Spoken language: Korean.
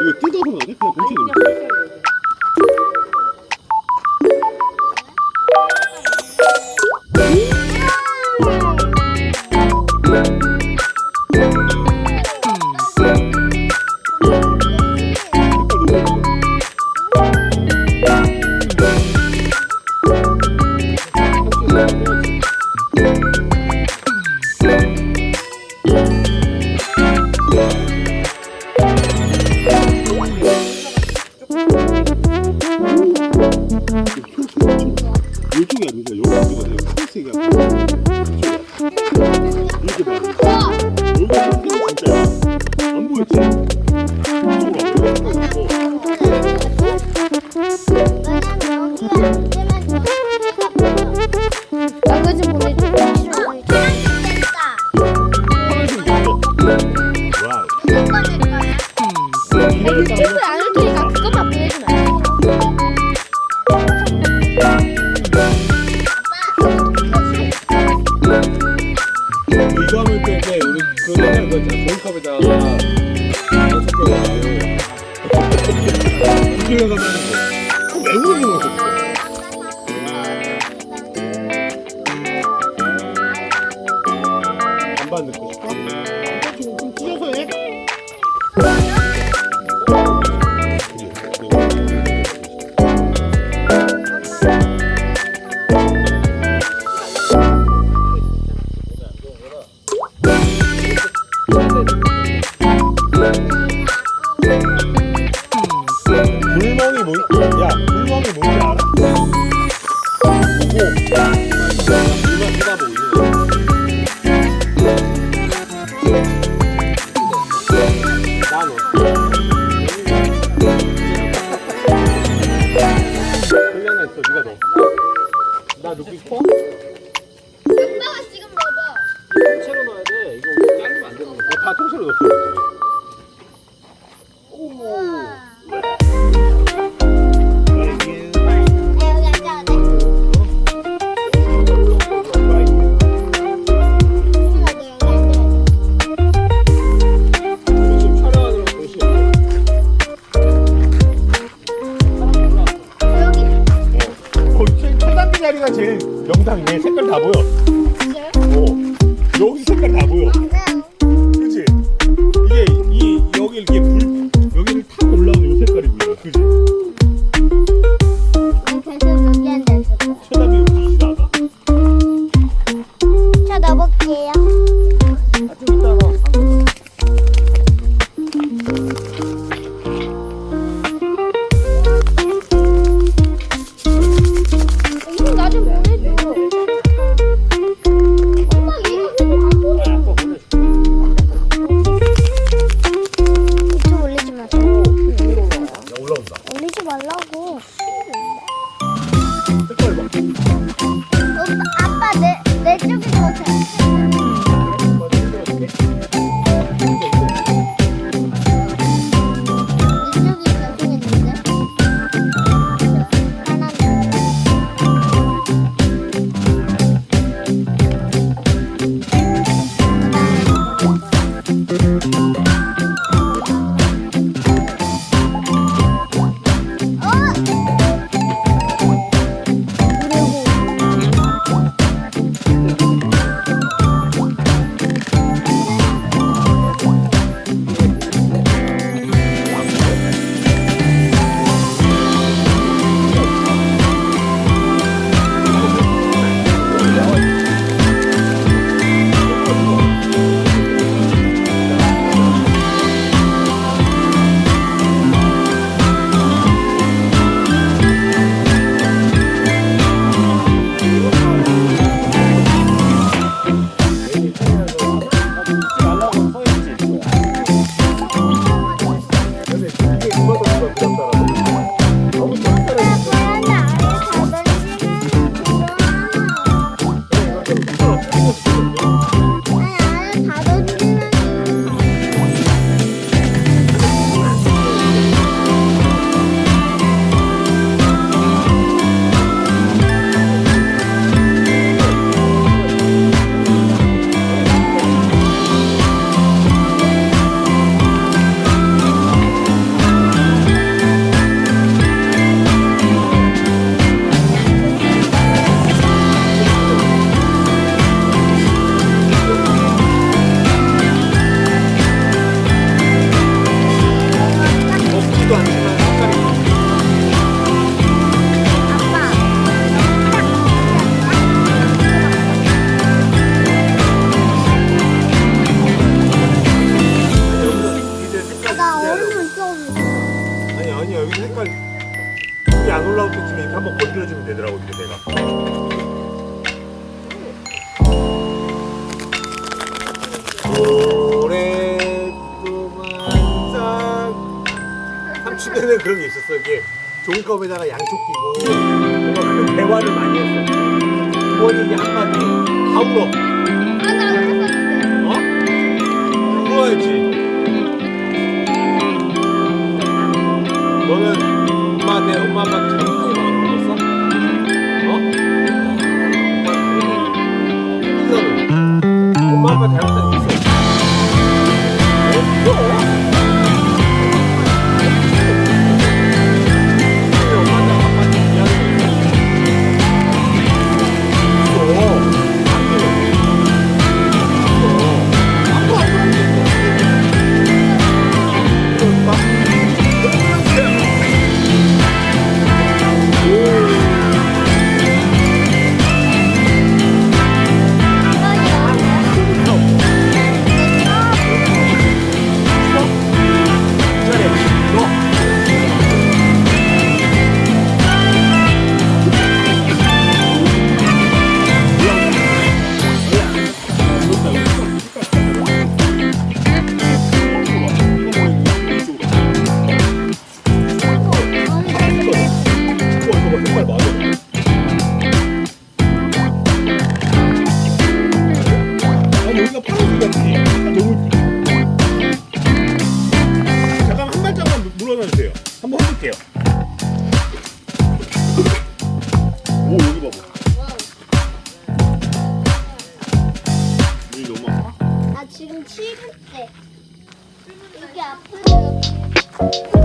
이거 뜯어서 돼? 그냥. 그렇게 해야 돼. 나그 좀 보내줘. 이제 우리 그거 있잖아. 종이컵에다가 다섯 개 넣고 이렇게 가면 있어. 네가 넣어. 나 넣고 싶어? 오빠가 지금 넣어봐. 통째로 넣어야 돼. 이거 자르면 안 되는 거야. 다 통째로 넣었어. 지금 자리가 제일 명당이네. 색깔 다 보여. 어, 여기 색깔 다 보여. 말라고. 때는 그런 게 있었어. 이게 종이컵에다가 양초 끼고 뭔가 그런 대화를 많이 했어. 부모님이 한마디 다 울어. 어? 울어야지. 너는 엄마한테 엄마 아빠 잘못하게 울었어? 어? 민서는 엄마 아빠 잘못한 게 있어? 오 여기 봐봐. 너무 아파. 나 지금 7분 때. 여기 앞으로 이렇게 꼴라 있다.